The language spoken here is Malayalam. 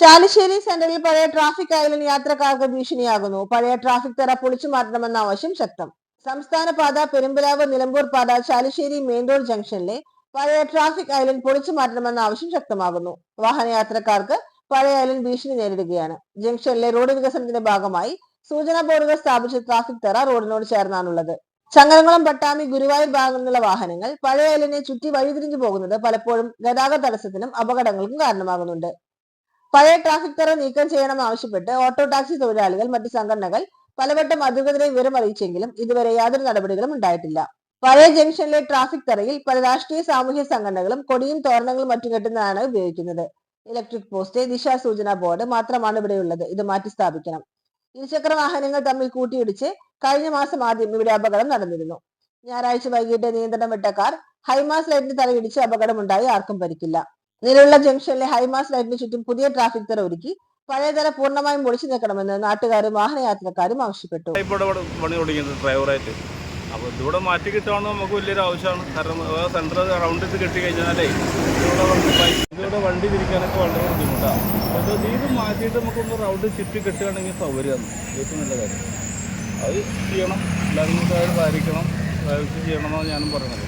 ചാലിശ്ശേരി സെന്ററിൽ പഴയ ട്രാഫിക് ഐലൻഡ് യാത്രക്കാർക്ക് ഭീഷണിയാകുന്നു. പഴയ ട്രാഫിക് തറ പൊളിച്ചു മാറ്റണമെന്ന ആവശ്യം ശക്തം. സംസ്ഥാന പാത പെരുമ്പലാവ് നിലമ്പൂർ പാത ചാലിശ്ശേരി മെയിൻ റോഡ് ജംഗ്ഷനിലെ പഴയ ട്രാഫിക് ഐലൻഡ് പൊളിച്ചു മാറ്റണമെന്ന ആവശ്യം ശക്തമാകുന്നു. വാഹനയാത്രക്കാർക്ക് പഴയ ഐലൻഡ് ഭീഷണി നേരിടുകയാണ്. ജംഗ്ഷനിലെ റോഡ് വികസനത്തിന്റെ ഭാഗമായി സൂചനാ ബോർഡുകൾ സ്ഥാപിച്ച ട്രാഫിക് തറ റോഡിനോട് ചേർന്നാണുള്ളത്. ചങ്ങരംകുളം പട്ടാമി ഗുരുവായൂർ ഭാഗങ്ങളിലുള്ള വാഹനങ്ങൾ പഴയ ഐലനെ ചുറ്റി വഴിതിരിഞ്ഞു പോകുന്നത് പലപ്പോഴും ഗതാഗത തടസ്സത്തിനും അപകടങ്ങൾക്കും കാരണമാകുന്നുണ്ട്. പഴയ ട്രാഫിക് തറ നീക്കം ചെയ്യണമെന്ന് ആവശ്യപ്പെട്ട് ഓട്ടോ ടാക്സി തൊഴിലാളികൾ മറ്റ് സംഘടനകൾ പലവട്ടം അധികൃതരെ വിവരം അറിയിച്ചെങ്കിലും ഇതുവരെ യാതൊരു നടപടികളും ഉണ്ടായിട്ടില്ല. പഴയ ജംഗ്ഷനിലെ ട്രാഫിക് തറയിൽ പല രാഷ്ട്രീയ സാമൂഹ്യ സംഘടനകളും കൊടിയും തോരണങ്ങളും മറ്റും കെട്ടുന്നതാണ് ഉപയോഗിക്കുന്നത്. ഇലക്ട്രിക് പോസ്റ്റ് ദിശാ സൂചനാ ബോർഡ് മാത്രമാണ് ഇവിടെയുള്ളത്. ഇത് മാറ്റി സ്ഥാപിക്കണം. ഇരുചക്ര വാഹനങ്ങൾ തമ്മിൽ കൂട്ടിയിടിച്ച് കഴിഞ്ഞ മാസം ആദ്യം ഇവിടെ അപകടം നടന്നിരുന്നു. ഞായറാഴ്ച വൈകിട്ട് നിയന്ത്രണം വിട്ട കാർ ഹൈമാസ് ലൈറ്റിന് തലയിടിച്ച് അപകടമുണ്ടായി ആർക്കും പരിക്കില്ല. നിലവിലുള്ള ജംഗ്ഷനിലെ ഹൈമാസ് ലൈറ്റിന് ചുറ്റും പുതിയ ട്രാഫിക് തര ഒരുക്കി പഴയ തര പൂർണമായും പൊളിച്ചു നീക്കണമെന്ന് നാട്ടുകാരും വാഹനയാത്രക്കാരും ആവശ്യപ്പെട്ടു. ഇവിടെ പണി തുടങ്ങിയത് ഡ്രൈവറായിട്ട് അപ്പോൾ ഇതിവിടെ മാറ്റി കിട്ടുകയാണ് നമുക്ക് വലിയൊരു ആവശ്യമാണ്. കാരണം സെന്റർ റൗണ്ട് ഇത് കെട്ടി കഴിഞ്ഞാലേ ഇതിവിടെ വണ്ടി ബൈക്ക് വണ്ടി തിരിക്കാനൊക്കെ വളരെ ബുദ്ധിമുട്ടാണ് അപ്പോൾ ഇത് മാറ്റിയിട്ട് നമുക്കൊന്ന് റൗണ്ട് ചുറ്റി കെട്ടുകയാണെങ്കിൽ സൗകര്യമാണ്. ഏറ്റവും നല്ല കാര്യം. അത് ചെയ്യണം. എല്ലാവരും കൂടെ പാലിക്കണം ചെയ്യണമെന്നാണ് ഞാനും പറയുന്നത്